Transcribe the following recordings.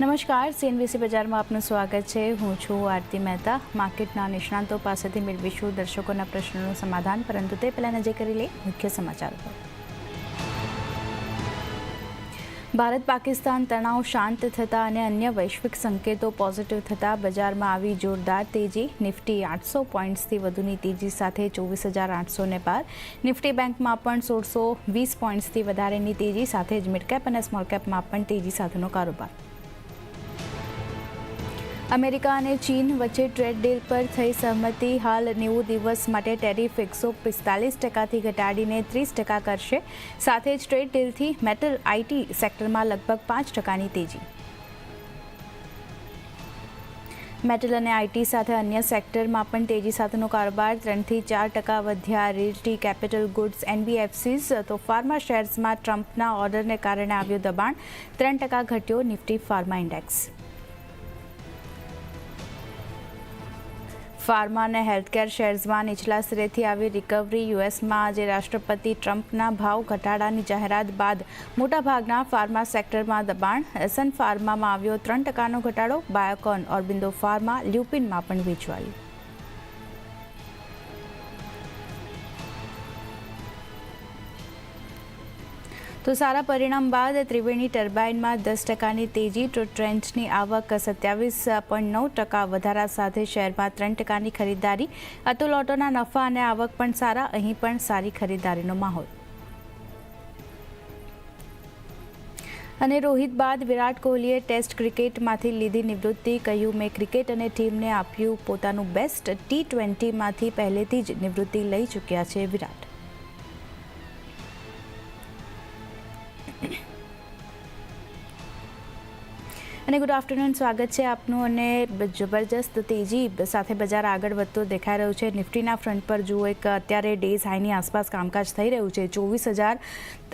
નમસ્કાર સીએનબીસી બજારમાં આપનું સ્વાગત છે. હું છું આરતી મહેતા. માર્કેટના નિષ્ણાંતો પાસેથી મેળવીશું દર્શકોના પ્રશ્નોનું સમાધાન. પરંતુ તે પહેલાં નજર કરી લે મુખ્ય સમાચાર ભારત પાકિસ્તાન તણાવ શાંત થતા અને અન્ય વૈશ્વિક સંકેતો પોઝિટિવ થતા બજારમાં આવી જોરદાર તેજી. નિફ્ટી આઠસો પોઈન્ટ્સથી વધુની તેજી સાથે ચોવીસ હજાર આઠસોને પાર. નિફ્ટી બેંકમાં પણ સોળસો વીસ પોઈન્ટ્સથી વધારેની તેજી સાથે જ મિડકેપ અને સ્મોલ કેપમાં પણ તેજી સાથેનો કારોબાર. અમેરિકા અને ચીન વચ્ચે ટ્રેડ ડીલ પર થઈ સહમતિ. હાલ નેવું દિવસ માટે ટેરિફ એકસો પિસ્તાલીસ ટકાથી ઘટાડીને ત્રીસ ટકા કરશે. સાથે જ ટ્રેડ ડીલથી મેટલ આઈટી સેક્ટરમાં લગભગ પાંચ ટકાની તેજી. મેટલ અને આઈટી સાથે અન્ય સેક્ટરમાં પણ તેજી સાથેનો કારોબાર. ત્રણથી ચાર ટકા વધ્યા રિયલ્ટી કેપિટલ ગુડ્સ, એનબીએફસીઝ, તો ફાર્મા શેર્સમાં ટ્રમ્પના ઓર્ડરને કારણે આવ્યું દબાણ. ત્રણ ટકા ઘટ્યો નિફ્ટી ફાર્મા ઇન્ડેક્સ. ફાર્મા અને હેલ્થકેર શેર્સમાં નીચલા સ્તરેથી આવી રિકવરી યુએસમાં આજે રાષ્ટ્રપતિ ટ્રમ્પના ભાવ ઘટાડાની જાહેરાત બાદ મોટાભાગના ફાર્મા સેક્ટરમાં દબાણ. એસન ફાર્મામાં આવ્યો ત્રણ ટકાનો ઘટાડો, બાયોકોન, ઓરબિંદો ફાર્મા, લ્યુપિનમાં પણ વેચવાયું. તો સારા પરિણામ બાદ ત્રિવેણી ટર્બાઇનમાં દસ ટકાની તેજી, તો ટ્રેન્ચની આવક સત્યાવીસ પોઈન્ટ નવ ટકા વધારા સાથે શેરમાં ત્રણ ટકાની ખરીદદારી. અતુલ ઓટોના નફા અને આવક પણ સારા, અહીં પણ સારી ખરીદદારીનો માહોલ. અને રોહિત બાદ વિરાટ કોહલીએ ટેસ્ટ ક્રિકેટમાંથી લીધી નિવૃત્તિ, કહ્યું, મેં ક્રિકેટ અને ટીમને આપ્યું, પોતાનું બેસ્ટ ટી ટ્વેન્ટીમાંથી પહેલેથી જ નિવૃત્તિ લઈ ચૂક્યા છે વિરાટ. અને ગુડ આફ્ટરનૂન સ્વાગત છે આપનું અને જબરજસ્ત તેજી સાથે બજાર આગળ વધતો દેખાઈ રહ્યું છે. નિફ્ટીના ફ્રન્ટ પર જુઓ એક અત્યારે ડેઝ હાઈની આસપાસ કામકાજ થઈ રહ્યું છે. ચોવીસ હજાર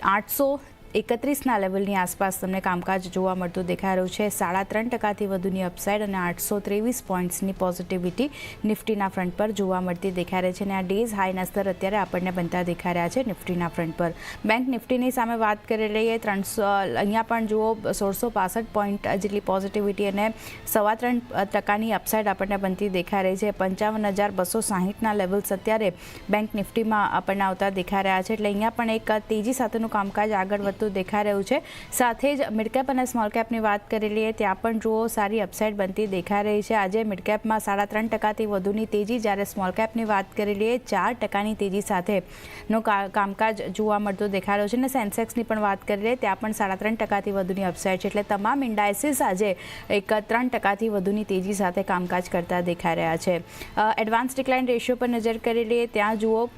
આઠસો એકત્રીસના લેવલની આસપાસ તમને કામકાજ જોવા મળતું દેખાઈ રહ્યું છે. સાડા ત્રણ ટકાથી વધુની અપસાઇડ અને આઠસો ત્રેવીસ પોઈન્ટ્સની પોઝિટિવિટી નિફ્ટીના ફ્રન્ટ પર જોવા મળતી દેખાઈ રહી છે અને આ ડેઝ હાઈના સ્તર અત્યારે આપણને બનતા દેખાઈ રહ્યા છે નિફ્ટીના ફ્રન્ટ પર. બેંક નિફ્ટીની સામે વાત કરી લઈએ, ત્રણસો, અહીંયા પણ જુઓ, સોળસો પાસઠ પોઈન્ટ જેટલી પોઝિટિવિટી અને સવા ત્રણ ટકાની અપસાઇડ આપણને બનતી દેખાઈ રહી છે. પંચાવન હજાર બસો સાહીઠના લેવલ્સ અત્યારે બેંક નિફ્ટીમાં આપણને આવતા દેખાઈ રહ્યા છે. એટલે અહીંયા પણ એક તેજી સાથેનું કામકાજ આગળ વધતું દેખાઈ રહ્યું છે. સાથે જ મિડકેપ અને સ્મોલ કેપની વાત કરી લઈએ, ત્યાં પણ જુઓ સારી અપસાઇડ બનતી દેખાઈ રહી છે. આજે મિડકેપમાં સાડા ત્રણ ટકાથી વધુની તેજી, જ્યારે સ્મોલ કેપની વાત કરી લઈએ, ચાર ટકાની તેજી સાથેનો કામકાજ જોવા મળતું દેખાઈ રહ્યું છે. અને સેન્સેક્સની પણ વાત કરી લઈએ, ત્યાં પણ સાડા ત્રણ ટકાથી વધુની અપસાઇડ છે. એટલે તમામ ઇન્ડાઇસીસ આજે એક ત્રણ ટકાથી વધુની તેજી સાથે કામકાજ કરતા દેખાઈ રહ્યા છે. એડવાન્સ ડિક્લાઇન રેશિયો પર નજર કરી લઈએ, ત્યાં જુઓ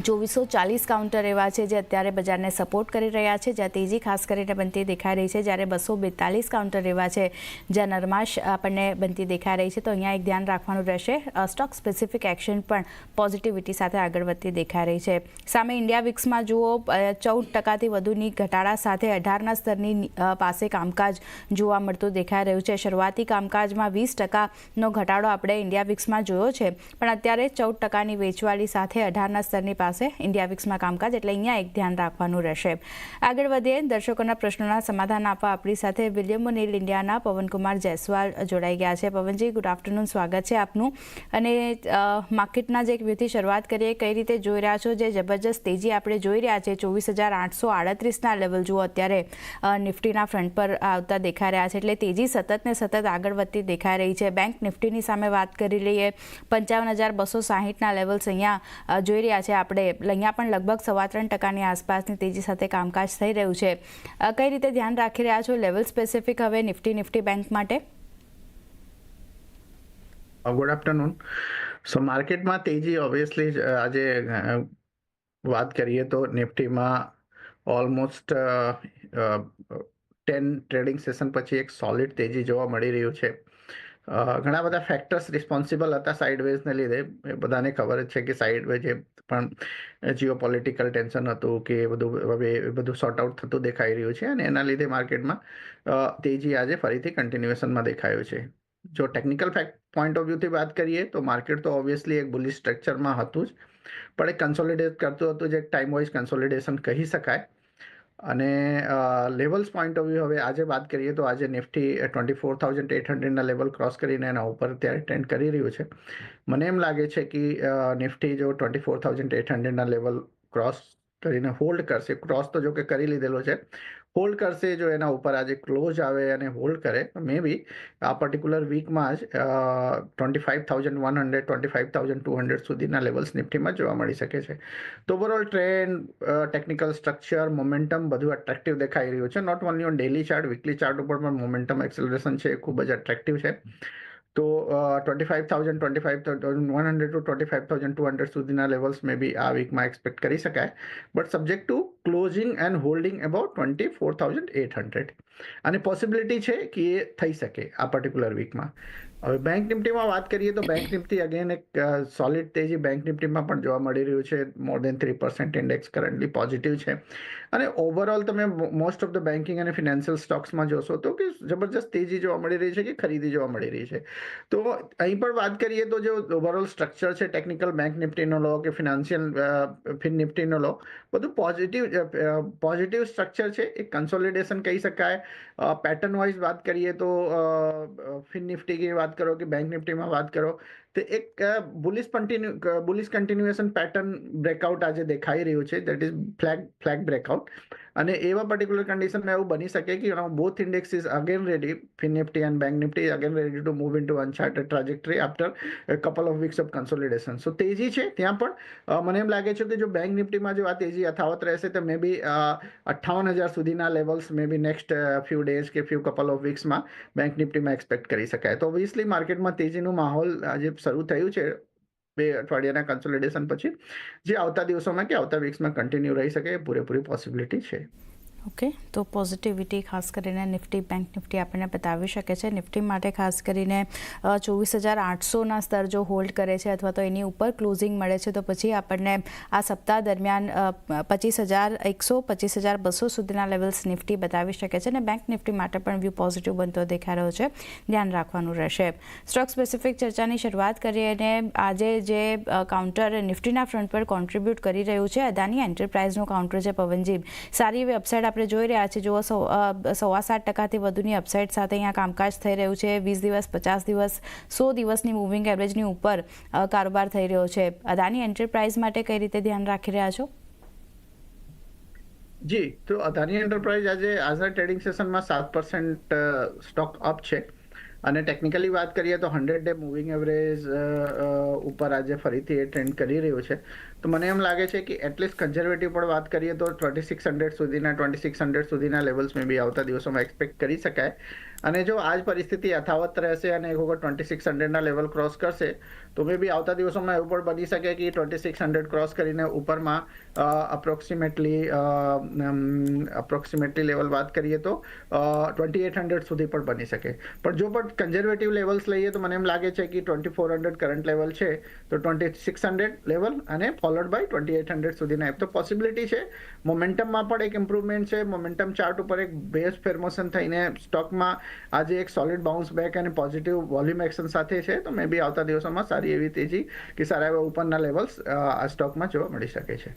ચોવીસો ચાલીસ કાઉન્ટર એવા છે જે અત્યારે બજારને સપોર્ટ કરી રહ્યા છે, જ્યાં તેજી ખાસ કરીને બનતી દેખાઈ રહી છે, જ્યારે બસો બેતાલીસ કાઉન્ટર એવા છે, જ્યાં નરમાશ આપણને બનતી દેખાઈ રહી છે. તો અહીંયા એક ધ્યાન રાખવાનું રહેશે સ્ટોક સ્પેસિફિક એક્શન પણ પોઝિટિવિટી સાથે આગળ વધતી દેખાઈ રહી છે. સામે ઇન્ડિયા વિક્સમાં જુઓ ચૌદ ટકાથી વધુની ઘટાડા સાથે અઢારના સ્તરની પાસે કામકાજ જોવા મળતું દેખાઈ રહ્યું છે. શરૂઆતી કામકાજમાં વીસ ટકાનો ઘટાડો આપણે ઇન્ડિયા વિક્સમાં જોયો છે, પણ અત્યારે ચૌદ ટકાની વેચવાળી સાથે અઢારના સ્તરની પાસે ઇન્ડિયા વિક્સમાં કામકાજ એટલે અહીંયા એક ધ્યાન રાખવાનું રહેશે. આગળ વધીએ, દર્શકોના પ્રશ્નોના સમાધાન આપવા આપણી સાથે વિલિયમ નીલ ઇન્ડિયાના પવનકુમાર જયસ્વાલ જોડાઈ ગયા છે. પવનજી ગુડ આફ્ટરનૂન સ્વાગત છે આપનું. અને માર્કેટના જે એક વ્યૂથી શરૂઆત કરીએ, કઈ રીતે જોઈ રહ્યા છો? જે જબરજસ્ત તેજી આપણે જોઈ રહ્યા છે. ચોવીસ હજાર આઠસો આડત્રીસના લેવલ જુઓ અત્યારે નિફ્ટીના ફ્રન્ટ પર આવતા દેખાઈ રહ્યા છે. એટલે તેજી સતત ને સતત આગળ વધતી દેખાઈ રહી છે. બેંક નિફ્ટીની સામે વાત કરી લઈએ, પંચાવન હજાર બસો સાહીઠના લેવલ્સ અહીંયા જોઈ રહ્યા છે આપણે. અહીંયા પણ લગભગ સવા ત્રણ ટકાની આસપાસની તેજી સાથે કામકાજ થઈ રહ્યું છે. કઈ રીતે ધ્યાન રાખી રહ્યા છો લેવલ સ્પેસિફિક હવે નિફ્ટી નિફ્ટી બેંક માટે? ગુડ આફ્ટરનૂન સો માર્કેટમાં તેજી ઓબ્વિયસલી આજે વાત કરીએ તો નિફ્ટીમાં ઓલમોસ્ટ ટેન ટ્રેડિંગ સેશન પછી એક સોલિડ તેજી જોવા મળી રહ્યું છે. ઘણા બધા ફેક્ટર્સ રિસ્પોન્સિબલ હતા સાઇડવેઝને લીધે. એ બધાને ખબર જ છે કે સાઇડવેઝ જે પણ જીઓ પોલિટિકલ ટેન્શન હતું કે બધું હવે બધું સોર્ટ આઉટ થતું દેખાઈ રહ્યું છે અને એના લીધે માર્કેટમાં તેજી આજે ફરીથી કન્ટિન્યુએશનમાં દેખાયું છે. જો ટેકનિકલ ફેક્ટ પોઈન્ટ ઓફ વ્યૂથી વાત કરીએ તો માર્કેટ તો ઓબ્વિયસલી એક બુલિશ સ્ટ્રક્ચરમાં હતું જ, પણ એ કન્સોલિડેટ કરતું હતું જે ટાઈમ વાઇઝ કન્સોલિડેશન કહી શકાય. અને લેવલ્સ પોઈન્ટ ઓફ વ્યૂ હવે આજે વાત કરીએ તો આજે Nifty twenty four thousand eight હંડ્રેડના level cross કરીને એના ઉપર અત્યારે ટ્રેન્ડ કરી રહ્યું છે. મને એમ લાગે છે કે નિફ્ટી જો ટ્વેન્ટી ફોર થાઉઝન્ડ એટ હંડ્રેડના લેવલ ક્રોસ કરીને હોલ્ડ કરશે. ક્રોસ તો જો કે કરી લીધેલો છે. હોલ્ડ કરશે જો એના ઉપર આજે ક્લોઝ આવે અને હોલ્ડ કરે મે બી આ પર્ટિક્યુલર વીકમાં જ twenty five thousand one hundred twenty five thousand two hundred સુધીના લેવલ્સ નિફ્ટીમાં જોવા મળી શકે છે. તો overall trend technical structure momentum બધું એટ્રેક્ટિવ દેખાઈ રહ્યું છે. Not only on daily chart weekly chart ઉપર પણ મોમેન્ટમ એક્સેલરેશન છે, એ ખૂબ જ અટ્રેક્ટિવ છે. તો twenty five thousand twenty five thousand one hundred two twenty five thousand two hundred સુધીના લેવલ્સ મે બી આ વીકમાં એક્સપેક્ટ કરી શકાય. But subject to closing and holding about twenty four thousand eight hundred અને possibility છે કે એ થઈ શકે આ પર્ટિક્યુલર વીકમાં હવે બેંક નિફ્ટીમાં વાત કરીએ તો બેંક નિફ્ટી અગેન એક સોલિડ તેજી બેંક નિફ્ટીમાં પણ જોવા મળી રહ્યું છે. More than three percent index currently positive છે. અને ઓવરઓલ તમે મોસ્ટ ઓફ ધ બેન્કિંગ અને ફિનાન્શિયલ સ્ટોક્સમાં જોશો તો કે જબરજસ્ત તેજી જોવા મળી રહી છે કે ખરીદી જોવા મળી રહી છે. તો અહીં પણ વાત કરીએ તો જે ઓવરઓલ સ્ટ્રક્ચર છે ટેકનિકલ બેંક નિફ્ટીનો લો કે ફિનાન્શિયલ ફિન નિફ્ટીનો લો, બધું પોઝિટિવ પોઝિટિવ સ્ટ્રક્ચર છે. એક કન્સોલિડેશન કહી શકાય. પેટર્ન વાઇઝ વાત કરીએ તો ફિન નિફ્ટી વાત કરો કે બેંક નિફ્ટીમાં વાત કરો તો એક bullish continue bullish continuation pattern breakout આજે દેખાઈ રહ્યું છે. That is flag flag breakout અને એવા પર્ટિક્યુલર કન્ડિશનમાં એવું બની શકે કે both index is again ready fin Nifty and bank Nifty again ready to move in to uncharted trajectory after couple of weeks of consolidation so તેજી છે ત્યાં પણ. મને એમ લાગે છે કે જો બેંક નિફ્ટીમાં જો આ તેજી યથાવત રહેશે, તો મે બી અઠ્ઠાવન હજાર સુધીના levels may be next few days કે ફ્યુ કપલ ઓફ વીક્સમાં બેંક નિફ્ટીમાં એક્સપેક્ટ કરી શકાય. તો ઓબ્વિયસલી માર્કેટમાં તેજીનું માહોલ આજે શરૂ થયું છે. બે અઠવાડિયાના કન્સોલિડેશન પછી, જે આવતા દિવસોમાં કે આવતા વીક્સમાં કન્ટિન્યુ રહી શકે એ પૂરેપૂરી પોસિબિલિટી છે. ઓકે, તો પોઝિટિવિટી ખાસ કરીને નિફ્ટી બેંક નિફ્ટી આપણને બતાવી શકે છે. નિફ્ટી માટે ખાસ કરીને ચોવીસ હજાર આઠસોના સ્તર જો હોલ્ડ કરે છે અથવા તો એની ઉપર ક્લોઝિંગ મળે છે, તો પછી આપણને આ સપ્તાહ દરમિયાન પચીસ હજાર એકસો પચીસ હજાર બસો સુધીના લેવલ્સ નિફ્ટી બતાવી શકે છે અને બેંક નિફ્ટી માટે પણ વ્યૂ પોઝિટિવ બનતો દેખાઈ રહ્યો છે. ધ્યાન રાખવાનું રહેશે. સ્ટોક સ્પેસિફિક ચર્ચાની શરૂઆત કરીએ અને આજે જે કાઉન્ટર નિફ્ટીના ફ્રન્ટ પર કોન્ટ્રીબ્યુટ કરી રહ્યું છે, અદાની એન્ટરપ્રાઇઝનું કાઉન્ટર છે પવનજી સારી એવી અપસાઇડ આપણે જોઈ રહ્યા છીએ, જુઓ સવા સાત ટકાથી વધુની અપસાઇડ સાથે અહીંયા કામકાજ થઈ રહ્યું છે. વીસ દિવસ, પચાસ દિવસ, સો દિવસની મૂવિંગ એવરેજની ઉપર કારોબાર થઈ રહ્યો છે. અદાની એન્ટરપ્રાઇઝ માટે કઈ રીતે ધ્યાન રાખી રહ્યા છો? જી, તો અદાની એન્ટરપ્રાઇઝ આજે આજના ટ્રેડિંગ સેશનમાં સાત પર્સન્ટ સ્ટોક અપ છે. અને ટેકનિકલી વાત કરીએ તો હંડ્રેડ ડે મૂવિંગ એવરેજ ઉપર આજે ફરીથી એ ટ્રેન્ડ કરી રહ્યું છે. તો મને એમ લાગે છે કે એટલીસ્ટ કન્ઝર્વેટિવ પણ વાત કરીએ તો ટ્વેન્ટી સિક્સ હંડ્રેડ સુધીના ટ્વેન્ટી સિક્સ હંડ્રેડ સુધીના લેવલ્સ મે બી આવતા દિવસોમાં એક્સપેક્ટ કરી શકાય. અને જો આ જ પરિસ્થિતિ યથાવત રહેશે અને એક વખત ટ્વેન્ટી સિક્સ હંડ્રેડના લેવલ ક્રોસ કરશે, તો મે બી આવતા દિવસોમાં એવું પણ બની શકે કે ટ્વેન્ટી સિક્સ હંડ્રેડ ક્રોસ કરીને ઉપરમાં અપ્રોક્સિમેટલી અપ્રોક્સિમેટલી લેવલ વાત કરીએ તો ટ્વેન્ટી એટ હંડ્રેડ સુધી પણ બની શકે. પણ જો પણ કન્ઝર્વેટિવ લેવલ્સ લઈએ તો મને એમ લાગે છે કે twenty four hundred current level છે, તો ટ્વેન્ટી સિક્સ હંડ્રેડ લેવલ અને followed by twenty eight hundred સુધીના. એક તો પોસિબિલિટી છે. મોમેન્ટમમાં પણ એક ઇમ્પ્રુવમેન્ટ છે. મોમેન્ટમ ચાર્ટ ઉપર એક બેઝ ફેરમોશન થઈને સ્ટોકમાં આજે એક સોલિડ બાઉન્સ બેક અને પોઝિટિવ વોલ્યુમ એક્શન સાથે છે. તો મે બી આવતા દિવસોમાં સારી એવી તેજી કે સારા એવા ઉપરના લેવલ્સ આ સ્ટોકમાં જોવા મળી શકે છે.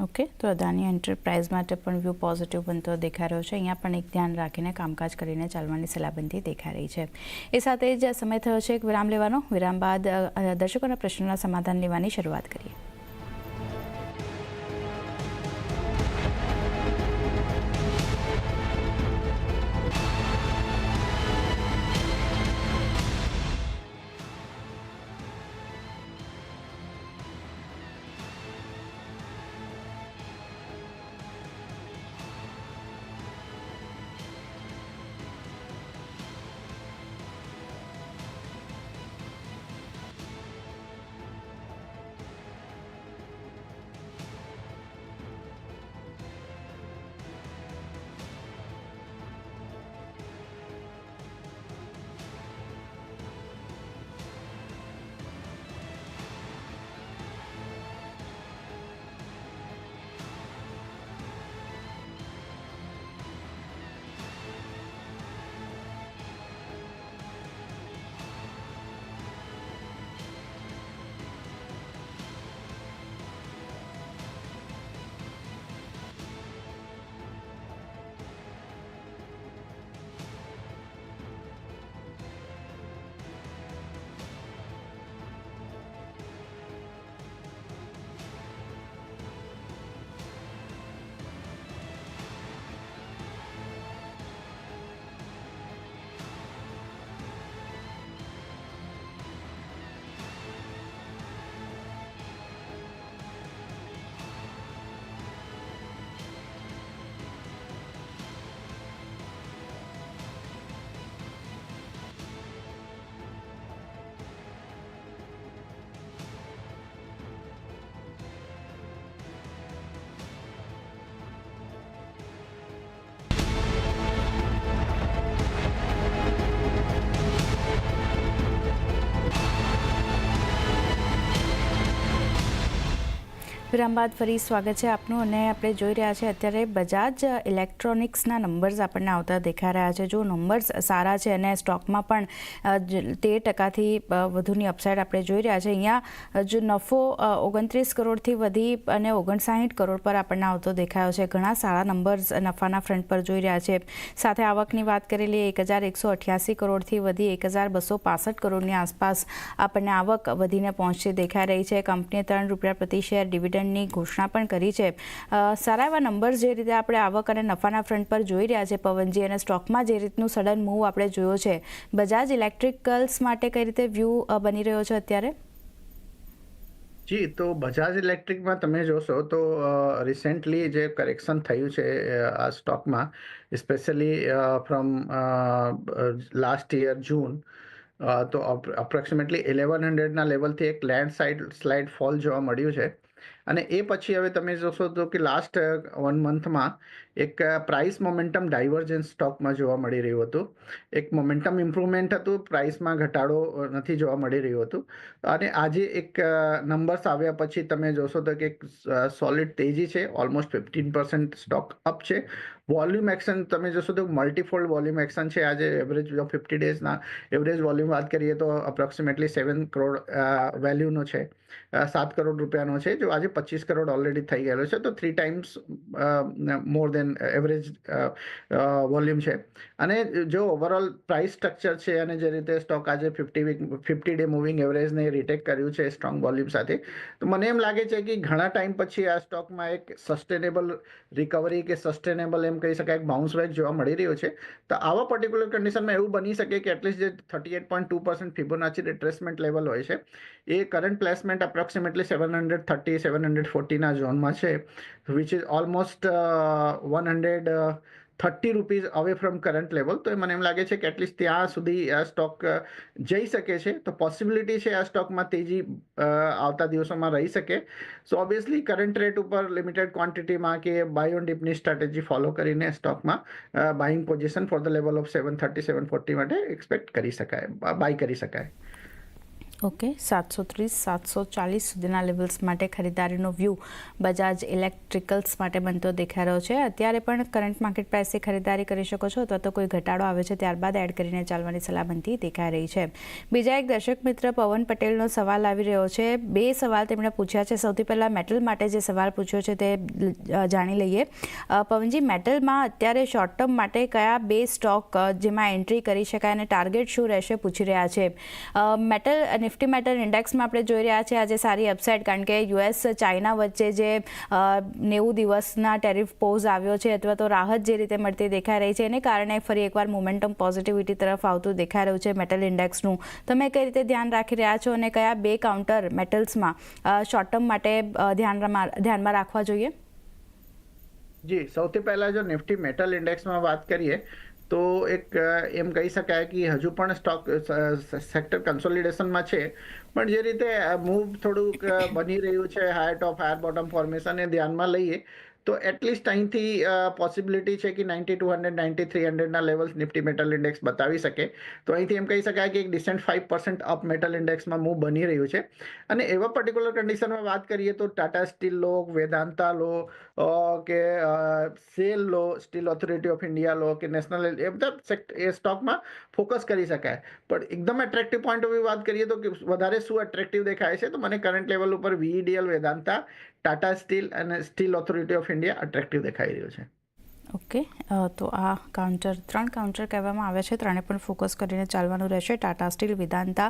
ઓકે તો અદાની એન્ટરપ્રાઇઝ માટે પણ વ્યૂ પોઝિટિવ બનતો દેખાઈ રહ્યો છે. અહીંયા પણ એક ધ્યાન રાખીને કામકાજ કરીને ચાલવાની સલાહબંધી દેખાઈ રહી છે. એ સાથે જ સમય થયો છે, એક વિરામ લેવાનો. વિરામ બાદ દર્શકોના પ્રશ્નોના સમાધાન લેવાની શરૂઆત કરીએ. વિરામ બાદ ફરી સ્વાગત છે આપનું અને આપણે જોઈ રહ્યા છે અત્યારે બજાજ ઇલેક્ટ્રોનિક્સના નંબર્સ આપણને આવતા દેખાઈ રહ્યા છે. જો નંબર્સ સારા છે અને સ્ટોકમાં પણ તેર ટકાથી વધુની અપસાઇડ આપણે જોઈ રહ્યા છે. અહીંયા, જો, નફો ઓગણત્રીસ કરોડથી વધી અને ઓગણસાઠ કરોડ પર આપણને આવતો દેખાયો છે. ઘણા સારા નંબર્સ નફાના ફ્રન્ટ પર જોઈ રહ્યા છે. સાથે આવકની વાત કરેલી એક હજાર એકસો અઠ્યાસી કરોડથી વધી એક હજાર બસો પાસઠ કરોડની આસપાસ આપણને આવક વધીને પહોંચતી દેખાઈ રહી છે. કંપનીએ ત્રણ રૂપિયા પ્રતિ શેર ડિવિડન્ડની ઘોષણા પણ કરી છે. સારા એવા નંબર્સ જે રીતે આપણે આવક અને નફાના ફ્રન્ટ પર જોઈ રહ્યા છે પવનજી અને સ્ટોકમાં જે રીતનું સડન મૂવ આપણે જોયો છે. બજાજ ઇલેક્ટ્રિકલ્સ માટે કઈ રીતે વ્યૂ બની રહ્યો છે અત્યારે? જી, તો બજાજ ઇલેક્ટ્રિકમાં તમે જોશો તો રિસેન્ટલી જે કરેક્શન થયું છે આ સ્ટોકમાં specially from last year June તો અપ્રોક્સિમેટલી ઇલેવન હંડ્રેડના લેવલથી એક લેન્ડ સાઇડ સ્લાઇડ ફોલ જોવા મળ્યું છે. અને એ પછી હવે તમે જોશો તો કે લાસ્ટ વન મંથમાં એક પ્રાઇસ મોમેન્ટમ ડાયવર્જન્સ સ્ટોકમાં જોવા મળી રહ્યું હતું. એક મોમેન્ટમ ઇમ્પ્રુવમેન્ટ હતું પ્રાઇસમાં ઘટાડો નથી જોવા મળી રહ્યું હતું. અને આજે એક નંબર્સ આવ્યા પછી તમે જોશો તો કે એક સોલિડ તેજી છે almost fifteen percent stock up છે. વોલ્યુમ એક્શન તમે જોશો તો મલ્ટીફોલ્ડ વોલ્યુમ એક્શન છે. આજે એવરેજ ફિફ્ટી ડેઝના એવરેજ વોલ્યુમ વાત કરીએ તો અપ્રોક્સિમેટલી સેવન કરોડ વેલ્યુનો છે. સાત કરોડ રૂપિયાનો છે, જો આજે પચીસ કરોડ ઓલરેડી થઈ ગયેલો છે, તો three times more than average volume છે. અને જો ઓવરઓલ પ્રાઇસ સ્ટ્રક્ચર છે અને જે રીતે સ્ટોક આજે fifty week fifty day moving એવરેજને retake કર્યું છે સ્ટ્રોંગ વોલ્યુમ સાથે, તો મને એમ લાગે છે કે ઘણા ટાઈમ પછી આ સ્ટોકમાં એક સસ્ટેનેબલ રિકવરી કે સસ્ટેનેબલ એમ કહી શકાય બાઉન્સ બેક જોવા મળી રહ્યો છે. તો આવા પર્ટિક્યુલર કન્ડિશનમાં એવું બની શકે કે એટલીસ્ટ જે thirty eight point two percent Fibonacci retracement level હોય છે, એ current placement approximately seven hundred thirty seven hundred ફોર્ટીના ઝોનમાં છે which is almost one hundred thirty rupees away from current level તો મને એમ લાગે છે કે એટલીસ્ટ ત્યાં સુધી આ સ્ટોક જઈ શકે છે. તો પોસિબિલિટી છે આ સ્ટોકમાં તેજી આવતા દિવસોમાં રહી શકે. સો ઓબ્વિયસલી કરંટ રેટ ઉપર લિમિટેડ ક્વોન્ટિટીમાં કે બાય ઓન ડીપની સ્ટ્રેટેજી ફોલો કરીને સ્ટોકમાં buying position for the level of seven thirty seven forty માટે એક્સપેક્ટ કરી શકાય બાય કરી શકાય. ઓકે, સાતસો ત્રીસ, સાતસો ચાલીસ સુધીના લેવલ્સ માટે ખરીદારીનો વ્યૂ બજાજ ઇલેક્ટ્રિકલ્સ માટે બનતો દેખાઈ રહ્યો છે. અત્યારે પણ કરંટ માર્કેટ પ્રાઇસથી ખરીદારી કરી શકો છો અથવા તો કોઈ ઘટાડો આવે છે ત્યારબાદ એડ કરીને ચાલવાની સલાહ બનતી દેખાઈ રહી છે. બીજા એક દર્શક મિત્ર પવન પટેલનો સવાલ આવી રહ્યો છે. બે સવાલ તેમણે પૂછ્યા છે. સૌથી પહેલાં મેટલ માટે જે સવાલ પૂછ્યો છે તે જાણી લઈએ. પવનજી મેટલમાં અત્યારે શોર્ટ ટર્મ માટે કયા બે સ્ટોક જેમાં એન્ટ્રી કરી શકાય અને ટાર્ગેટ શું રહેશે પૂછી રહ્યા છે. મેટલ મેટલ નિફ્ટી મેટલ ઇન્ડેક્સમાં આપણે જોઈ રહ્યા છે આજે સારી અપસાઇડ કારણ કે યુએસ ચાઇના વચ્ચે જે નેવું દિવસના ટેરિફ પોઝ આવ્યો છે અથવા તો રાહત જે રીતે મળતી દેખાઈ રહી છે એને કારણે ફરી એકવાર મોમેન્ટમ પોઝિટિવિટી તરફ આવતું દેખાઈ રહ્યું છે મેટલ ઇન્ડેક્સનું તમે કઈ રીતે ધ્યાન રાખી રહ્યા છો અને કયા બે કાઉન્ટર મેટલ્સમાં શોર્ટ ટર્મ માટે ધ્યાનમાં ધ્યાનમાં રાખવા જોઈએ? જી, સૌથી પહેલા જો નિફ્ટી મેટલ ઇન્ડેક્સમાં વાત કરીએ તો એક એમ કહી શકાય કે હજુ પણ સ્ટોક સેક્ટર કન્સોલિડેશનમાં છે. પણ જે રીતે મૂવ થોડુંક બની રહ્યું છે high top higher bottom formation એ ધ્યાનમાં લઈએ તો એટલીસ્ટ અહીંથી પોસિબિલિટી છે કે ninety two hundred, ninety three હંડ્રેડના levels Nifty metal index બતાવી શકે. તો અહીંથી એમ કહી શકાય કે એક decent five percent up metal ઇન્ડેક્સમાં move બની રહ્યું છે. અને એવા પર્ટિક્યુલર કન્ડિશનમાં વાત કરીએ તો ટાટા સ્ટીલ લો વેદાંતા લો કે સેલ લો સ્ટીલ ઓથોરિટી ઓફ ઇન્ડિયા લો, કે નેશનલ એ બધા એ સ્ટોકમાં ફોકસ કરી શકાય. પણ એકદમ એટ્રેક્ટિવ પોઈન્ટ ઓફ વ્યૂ વાત કરીએ તો વધારે શું એટ્રેક્ટિવ દેખાય છે? તો મને કરંટ લેવલ ઉપર વીઈડીએલ વેદાંતા ટાટા સ્ટીલ અને Steel Authority of India attractive દેખાઈ રહ્યું છે. ઓકે. તો આ કાઉન્ટર ત્રણ કાઉન્ટર કહેવામાં આવે છે. ત્રણે પણ ફોકસ કરીને ચાલવાનું રહેશે. ટાટા સ્ટીલ વિધાનતા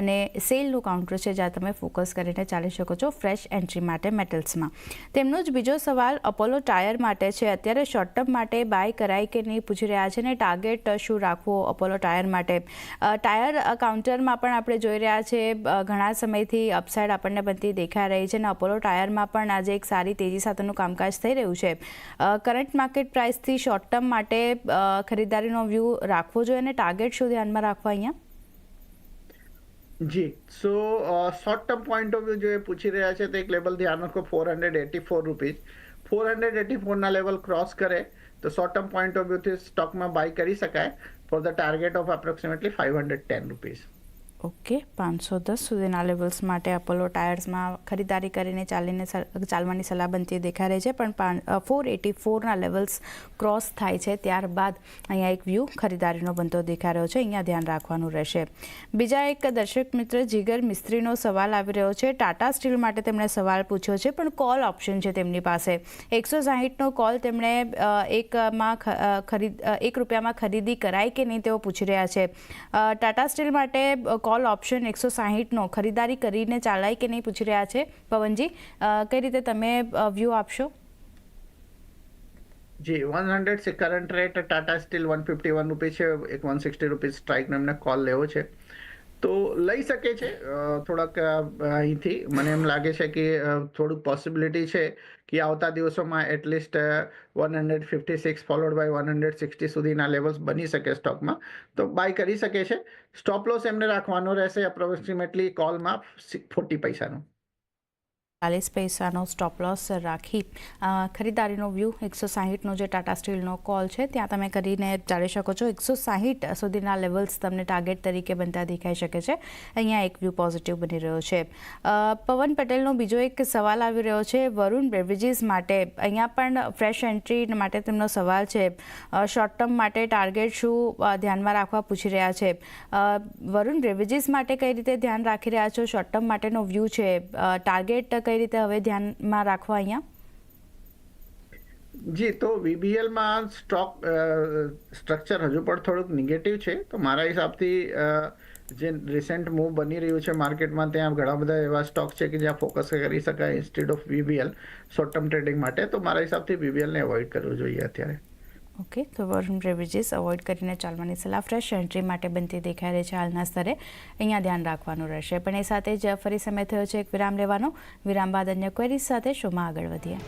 અને સેલનું કાઉન્ટર છે, જ્યાં તમે ફોકસ કરીને ચાલી શકો છો ફ્રેશ એન્ટ્રી માટે મેટલ્સમાં તેમનો જ બીજો સવાલ અપોલો ટાયર માટે છે. અત્યારે શોર્ટ ટર્મ માટે બાય કરાય કે નહીં પૂછી રહ્યા છે ને ટાર્ગેટ શું રાખવો અપોલો ટાયર માટે? ટાયર કાઉન્ટરમાં પણ આપણે જોઈ રહ્યા છે ઘણા સમયથી અપસાઇડ આપણને બનતી દેખાઈ રહી છે અને અપોલો ટાયરમાં પણ આજે એક સારી તેજી સાથેનું કામકાજ થઈ રહ્યું છે. કરંટ માર્કેટ પ્રાઇસથી શોર્ટ ટર્મ માટે ખરીદારીનો વ્યૂ રાખવો જોઈએ અને ટાર્ગેટ શું ધ્યાનમાં રાખવા અહીંયા? જી. So short term point of view જો પૂછી રહ્યા છે, તો એક લેવલ ધ્યાન રાખો four hundred eighty four rupees four hundred eighty ફોરના level cross કરે, તો શોર્ટ ટર્મ પોઈન્ટ ઓફ વ્યૂથી સ્ટોકમાં બાય કરી શકાય for the target of approximately five hundred ten rupees okay પાંચસો દસ સુધીના લેવલ્સ માટે અપોલો ટાયર્સમાં ખરીદારી કરીને ચાલીને ચાલવાની સલાહ બનતી દેખાઈ રહી છે પણ ફોર એટી ફોરના લેવલ્સ ક્રોસ થાય છે ત્યારબાદ અહીંયા એક વ્યૂ ખરીદારીનો બનતો દેખાઈ રહ્યો છે અહીંયા ધ્યાન રાખવાનું રહેશે. બીજા એક દર્શક મિત્ર જીગર મિસ્ત્રીનો સવાલ આવી રહ્યો છે ટાટા સ્ટીલ માટે તેમણે સવાલ પૂછ્યો છે પણ કોલ ઓપ્શન છે તેમની પાસે. એકસો સાહીઠનો કોલ તેમણે એકમાં ખરીદ એક રૂપિયામાં ખરીદી કરાય કે નહીં તેઓ પૂછી રહ્યા છે. ટાટા સ્ટીલ માટે અ, કોલ ઓપ્શન એકસો સાહીઠનો ખરીદારી કરીને ચાલાય કે નહીં પૂછી રહ્યા છે? પવનજી કઈ રીતે તમે વ્યૂ આપશો? જી વન હંડ્રેડ છે current rate Tata Steel one fifty one rupees છે, એક વન સિક્સટી રૂપીસ સ્ટ્રાઇકનો એમને કોલ લેવો છે. તો લઈ શકે છે. થોડાક અહીંથી. મને એમ લાગે છે કે થોડુંક પોસિબિલિટી છે કે આવતા દિવસોમાં at least one hundred fifty six followed by one hundred sixty સુધીના લેવલ્સ બની શકે સ્ટોકમાં તો બાય કરી શકે છે. સ્ટોપ લોસ એમને રાખવાનો રહેશે અપ્રોક્સિમેટલી કોલમાં ફોર્ટી પૈસાનો. ચાલીસ પૈસાનો સ્ટોપ લોસ રાખી ખરીદારીનો વ્યૂ એકસો સાહીઠનો જે ટાટા સ્ટીલનો કોલ છે, ત્યાં તમે કરીને ચાલી શકો છો એકસો સાહીઠ સુધીના લેવલ્સ તમને ટાર્ગેટ તરીકે બનતા દેખાઈ શકે છે. અહીંયા એક વ્યૂ પોઝિટિવ બની રહ્યો છે. પવન પટેલનો બીજો એક સવાલ આવી રહ્યો છે, વરુણ બેવરેજીસ માટે અહીંયા પણ ફ્રેશ એન્ટ્રી માટે તેમનો સવાલ છે. શોર્ટ ટર્મ માટે ટાર્ગેટ શું ધ્યાનમાં રાખવા પૂછી રહ્યા છે. વરુણ બેવરેજીસ માટે કઈ રીતે ધ્યાન રાખી રહ્યા છો? શોર્ટ ટર્મ માટેનો વ્યૂ છે. ટાર્ગેટ કઈ રીતે હવે ધ્યાનમાં રાખવા અહીંયા? જી, તો વીબીએલમાં સ્ટોક સ્ટ્રક્ચર હજુ પણ થોડુંક નેગેટિવ છે. તો મારા હિસાબથી જે રિસેન્ટ મૂવ બની રહ્યું છે માર્કેટમાં ત્યાં ઘણા બધા એવા સ્ટોક છે કે જ્યાં ફોકસ કરી શકાય instead of VBL short term trading માટે. તો મારા હિસાબથી વીબીએલને એવોઇડ કરવું જોઈએ અત્યારે. ઓકે તો વર્મ બ્રેવેજીસ અવોઇડ કરીને ચાલવાની સલાહ ફ્રેશ એન્ટ્રી માટે બનતી દેખાઈ રહી છે હાલના સ્તરે. અહીંયા ધ્યાન રાખવાનું રહેશે. પણ એ સાથે જ ફરી સમય થયો છે એક વિરામ લેવાનો. વિરામ બાદ અન્ય ક્વેરીઝ સાથે શોમાં આગળ વધીએ.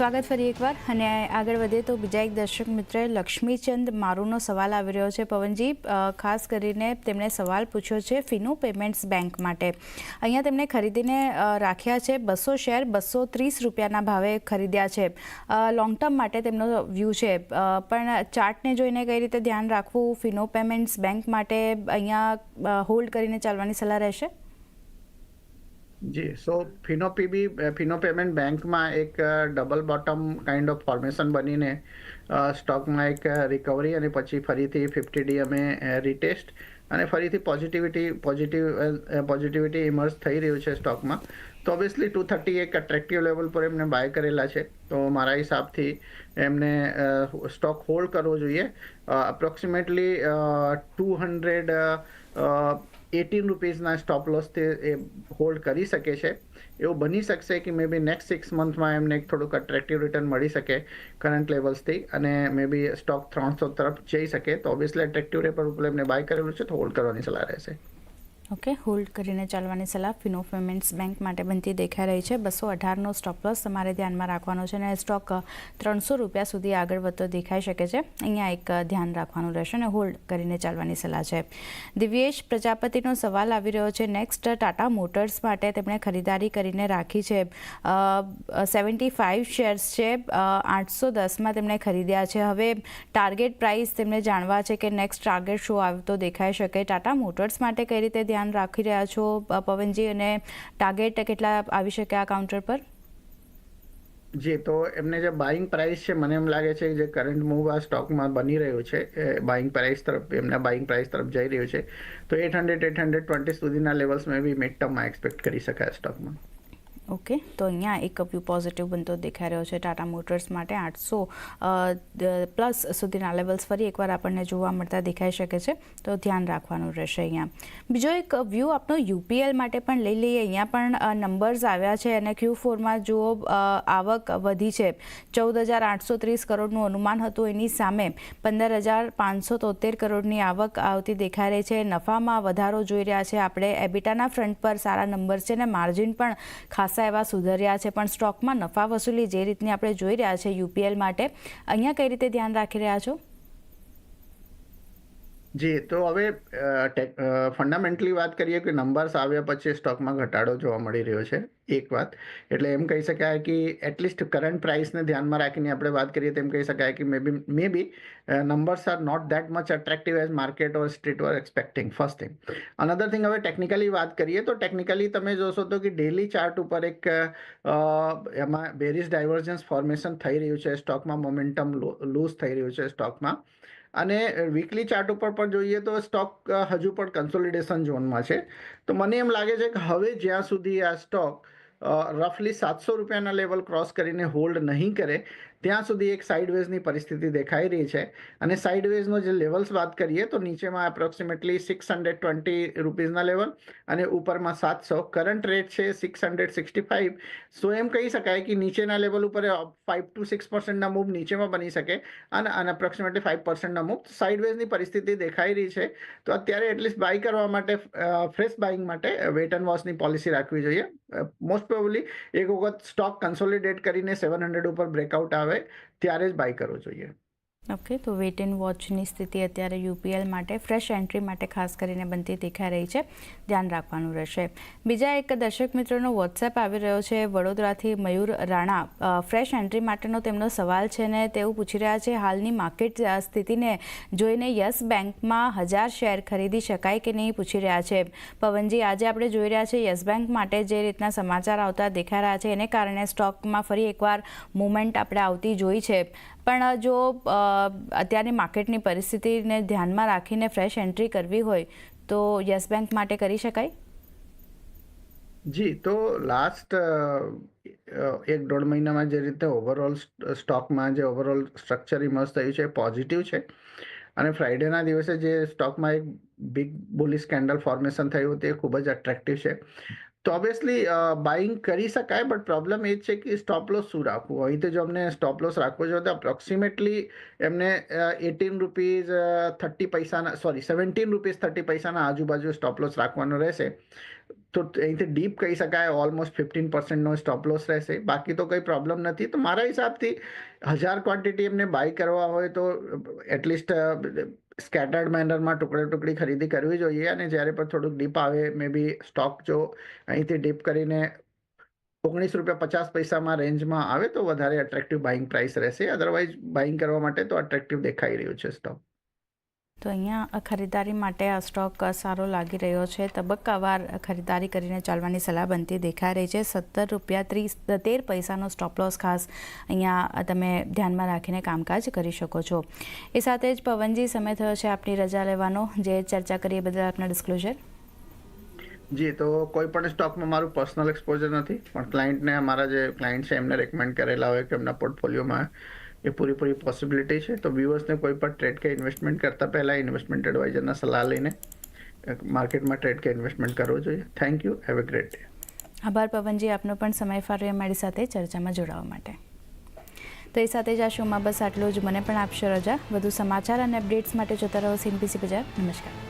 સ્વાગત ફરી એકવાર. અને આગળ વધીએ તો બીજા એક દર્શક મિત્ર લક્ષ્મીચંદ મારુનો સવાલ આવી રહ્યો છે. પવનજી ખાસ કરીને તેમણે સવાલ પૂછ્યો છે ફિનો પેમેન્ટ્સ બેંક માટે. અહીંયા તેમણે ખરીદીને રાખ્યા છે બસો શેર બસો ત્રીસ રૂપિયાના ભાવે ખરીદ્યા છે. લોંગ ટર્મ માટે તેમનો વ્યૂ છે. પણ ચાર્ટને જોઈને કઈ રીતે ધ્યાન રાખવું ફિનો પેમેન્ટ્સ બેંક માટે અહીંયા હોલ્ડ કરીને ચાલવાની સલાહ રહેશે? જી સો ફિનોપીબી ફિનો પેમેન્ટ બેંકમાં એક double bottom kind of formation બનીને સ્ટોકમાં એક રિકવરી અને પછી ફરીથી ફિફ્ટી ડી અમે રિટેસ્ટ અને ફરીથી પોઝિટિવિટી પોઝિટિવ પોઝિટિવિટી ઇમર્જ થઈ રહ્યું છે સ્ટોકમાં તો ઓબ્વિયસલી ટુ થર્ટી એક અટ્રેક્ટિવ લેવલ પર એમને બાય કરેલા છે. તો મારા હિસાબથી એમને સ્ટોક હોલ્ડ કરવો જોઈએ. અપ્રોક્સિમેટલી ટુ હંડ્રેડ એટીન રૂપીઝના સ્ટોપ લોસથી એ હોલ્ડ કરી શકે છે એવું બની શકશે કે મે બી નેક્સ્ટ સિક્સ મંથમાં એમને એક થોડુંક અટ્રેક્ટિવ રિટર્ન મળી શકે કરંટ લેવલ્સથી અને મે બી સ્ટોક ત્રણસો તરફ જઈ શકે તો ઓબ્વિયસલી અટ્રેક્ટિવ રેપર ઉપર એમને બાય કરેલું છે તો હોલ્ડ કરવાની સલાહ રહેશે ઓકે, હોલ્ડ કરીને ચાલવાની સલાહ ફિનો પેમેન્ટ્સ બેંક માટે બનતી દેખાઈ રહી છે. બસો અઢારનો સ્ટોપ તમારે ધ્યાનમાં રાખવાનો છે અને સ્ટોક ત્રણસો રૂપિયા સુધી આગળ વધતો દેખાઈ શકે છે. અહીંયા એક ધ્યાન રાખવાનું રહેશે અને હોલ્ડ કરીને ચાલવાની સલાહ છે. દિવ્યેશ પ્રજાપતિનો સવાલ આવી રહ્યો છે. નેક્સ્ટ, ટાટા મોટર્સ માટે તેમણે ખરીદારી કરીને રાખી છે. સેવન્ટી ફાઇવ શેર્સ છે. આઠસો દસમાં તેમણે ખરીદ્યા છે. હવે ટાર્ગેટ પ્રાઇસ તેમને જાણવા છે કે નેક્સ્ટ ટાર્ગેટ શું આવતો દેખાઈ શકે. ટાટા મોટર્સ માટે કઈ રીતે ધ્યાન રાખી રહ્યા છો પવનજી અને ટાર્ગેટ કેટલા આવી શકે આ કાઉન્ટર પર? જી, તો એમને જે બાઇંગ પ્રાઇસ છે, મને એમ લાગે છે જે કરંટ મૂવ આ સ્ટોકમાં બની રહ્યું છે બાઇંગ પ્રાઇસ તરફ, એમના બાઇંગ પ્રાઇસ તરફ જઈ રહ્યું છે, તો eight hundred eight hundred twenty સુધીના લેવલ્સ મેં બી મિડ ટર્મમાં એક્સપેક્ટ કરી શકાય સ્ટોકમાં ઓકે, તો અહીંયા એક વ્યૂ પોઝિટિવ બનતો દેખાઈ રહ્યો છે ટાટા મોટર્સ માટે આઠસો પ્લસ સુધીના લેવલ્સ ફરી એકવાર આપણને જોવા મળતા દેખાઈ શકે છે, તો ધ્યાન રાખવાનું રહેશે અહીંયા. બીજો એક વ્યૂ આપણો યુપીએલ માટે પણ લઈ લઈએ, અહીંયા પણ નંબર્સ આવ્યા છે અને ક્યુ ફોરમાં જુઓ આવક વધી છે. ચૌદ હજાર આઠસો ત્રીસ કરોડનું અનુમાન હતું એની સામે. પંદર હજાર પાંચસો તોતેર કરોડની આવક આવતી દેખાઈ રહી છે. નફામાં વધારો જોઈ રહ્યા છે. આપણે એબિટાના ફ્રન્ટ પર સારા નંબર્સ છે અને માર્જિન પણ ખાસા એવા સુધર્યા છે, પણ સ્ટોકમાં નફા વસૂલી જે રીતની આપણે જોઈ રહ્યા છે યુપીએલ માટે, અહીંયા કઈ રીતે ધ્યાન રાખી રહ્યા છો? જી, તો હવે ફંડામેન્ટલી વાત કરીએ કે નંબર્સ આવ્યા પછી સ્ટોકમાં ઘટાડો જોવા મળી રહ્યો છે, એક વાત. એટલે એમ કહી શકાય કે એટલીસ્ટ કરંટ પ્રાઇસને ધ્યાનમાં રાખીને આપણે વાત કરીએ તો એમ કહી શકાય કે maybe maybe numbers are not that much attractive as market or street or expecting first thing another thing હવે ટેકનિકલી વાત કરીએ તો ટેકનિકલી તમે જોશો તો કે ડેલી ચાર્ટ ઉપર એક એમાં બેરિસ ડાયવર્જન્સ ફોર્મેશન થઈ રહ્યું છે સ્ટોકમાં મોમેન્ટમ લૂઝ થઈ રહ્યું છે સ્ટોકમાં અને વીકલી ચાર્ટ ઉપર પણ જોઈએ તો સ્ટોક હજુ પણ કન્સોલિડેશન ઝોનમાં છે. તો મને એમ લાગે છે કે હવે જ્યાં સુધી આ સ્ટોક રફલી સાતસો રૂપિયાના લેવલ ક્રોસ કરીને હોલ્ડ નહીં કરે ત્યાં સુધી એક સાઇડવેઝની પરિસ્થિતિ દેખાઈ રહી છે. અને સાઇડવેઝનો જે લેવલ્સ વાત કરીએ તો નીચેમાં એપ્રોક્સિમેટલી સિક્સ હંડ્રેડ ટ્વેન્ટી રૂપીઝના લેવલ અને ઉપરમાં સાતસો. કરંટ રેટ છે six hundred sixty five so એમ કહી શકાય કે નીચેના લેવલ ઉપર ફાઇવ ટુ સિક્સ પર્સન્ટના મૂવ નીચેમાં બની શકે અને અપ્રોક્સિમેટલી ફાઇવ પર્સન્ટના મૂવ સાઇડવેઝની પરિસ્થિતિ દેખાઈ રહી છે. તો અત્યારે એટલીસ્ટ બાય કરવા માટે ફ્રેશ બાઇંગ માટે વેટ એન્ડ વોચની પોલિસી રાખવી જોઈએ. મોસ્ટ પ્રોબલી એક વખત સ્ટોક કન્સોલિડેટ કરીને સેવન હંડ્રેડ ઉપર બ્રેકઆઉટ આવે ત્યારે જ બાય કરવો જોઈએ. ઓકે તો વેઇટ એન્ડ વોચની સ્થિતિ અત્યારે યુપીએલ માટે ફ્રેશ એન્ટ્રી માટે ખાસ કરીને બનતી દેખાઈ રહી છે. ધ્યાન રાખવાનું રહેશે. બીજા એક દર્શક મિત્રોનો વોટ્સએપ આવી રહ્યો છે. વડોદરાથી મયુર રાણા ફ્રેશ એન્ટ્રી માટેનો તેમનો સવાલ છે ને તેવું પૂછી રહ્યા છે, હાલની માર્કેટ સ્થિતિને જોઈને યસ બેંકમાં હજાર શેર ખરીદી શકાય કે નહીં? પૂછી રહ્યા છે. પવનજી, આજે આપણે જોઈ રહ્યા છે યસ બેંક માટે જે રીતના સમાચાર આવતા દેખાઈ રહ્યા છે, એને કારણે સ્ટોકમાં ફરી એકવાર મુવમેન્ટ આપણે આવતી જોઈ છે. પણ જો અત્યારની માર્કેટની પરિસ્થિતિને ધ્યાનમાં રાખીને ફ્રેશ એન્ટ્રી કરવી હોય, તો યસ બેંક માટે કરી શકાય? જી, તો લાસ્ટ એક દોઢ મહિનામાં જે રીતે ઓવરઓલ સ્ટોકમાં જે ઓવરઓલ સ્ટ્રક્ચર ઇમર્સ થયું છે પોઝિટિવ છે. અને ફ્રાઈડેના દિવસે જે સ્ટોકમાં એક બિગ બુલિશ કેન્ડલ ફોર્મેશન થયું તે ખૂબ જ અટ્રેક્ટિવ છે. તો ઓબ્વિયસલી બાઇંગ કરી શકાય બટ પ્રોબ્લેમ એ છે કે સ્ટોપ લોસ શું રાખવું? અહીં તો જો અમને સ્ટોપ લોસ રાખવો જોઈએ તો અપ્રોક્સિમેટલી એમને એટીન રૂપીઝ થર્ટી પૈસાના સોરી સેવન્ટીન રૂપીઝ થર્ટી પૈસાના આજુબાજુ સ્ટોપ લોસ રાખવાનો રહેશે. તો અહીંથી ડીપ કહી શકાય ઓલમોસ્ટ ફિફ્ટીન પર્સન્ટનો સ્ટોપ લોસ રહેશે. બાકી તો કંઈ પ્રોબ્લેમ નથી. તો મારા હિસાબથી હજાર ક્વોન્ટિટી એમને બાય કરવા હોય તો એટલીસ્ટ સ્કેટર્ડ મેનરમાં ટુકડે ટુકડી ખરીદી કરવી જોઈએ અને જ્યારે પણ થોડુંક ડીપ આવે મે બી સ્ટોક જો અહીંથી ડીપ કરીને ઓગણીસ રૂપિયા પચાસ પૈસામાં રેન્જમાં આવે તો વધારે અટ્રેક્ટિવ બાઇંગ પ્રાઇસ રહેશે. અદરવાઇઝ બાઇંગ કરવા માટે તો અટ્રેક્ટિવ દેખાઈ રહ્યું છે સ્ટોક તો અહીંયા ખરીદારી માટે આ સ્ટોક સારો લાગી રહ્યો છે. તબક્કાવાર ખરીદારી કરીને ચાલવાની સલાહ બનતી દેખાઈ રહી છે. સત્તર રૂપિયા ત્રીસ તેર પૈસાનો સ્ટોપ લોસ ખાસ અહીંયા તમે ધ્યાનમાં રાખીને કામકાજ કરી શકો છો. એ સાથે જ પવનજી, સમય થયો છે આપની રજા લેવાનો. જે ચર્ચા કરીએ બદલ આપના ડિસ્ક્લોઝર જી, તો કોઈ પણ સ્ટોકમાં મારું પર્સનલ એક્સપોઝર નથી. પણ ક્લાયન્ટને અમારા જે ક્લાયન્ટ છે એમને રેકમેન્ડ કરેલા હોય કે એમના પોર્ટફોલિયોમાં એ પૂરેપૂરી પોસિબિલિટી છે. તો વ્યૂઅર્સને કોઈ પણ ટ્રેડ કે ઇન્વેસ્ટમેન્ટ કરતા પહેલાં ઇન્વેસ્ટમેન્ટ એડવાઇઝરના સલાહ લઈને માર્કેટમાં ટ્રેડ કે ઇન્વેસ્ટમેન્ટ કરવું જોઈએ. Thank you have a great day આભાર પવનજી, આપનો પણ સમય ફાળવ્યો મારી સાથે ચર્ચામાં જોડાવા માટે. તો એ સાથે જ આ શોમાં બસ આટલું જ. મને પણ આપશો રજા. વધુ સમાચાર અને અપડેટ્સ માટે જોતા રહો સીનપીસી બજાર નમસ્કાર.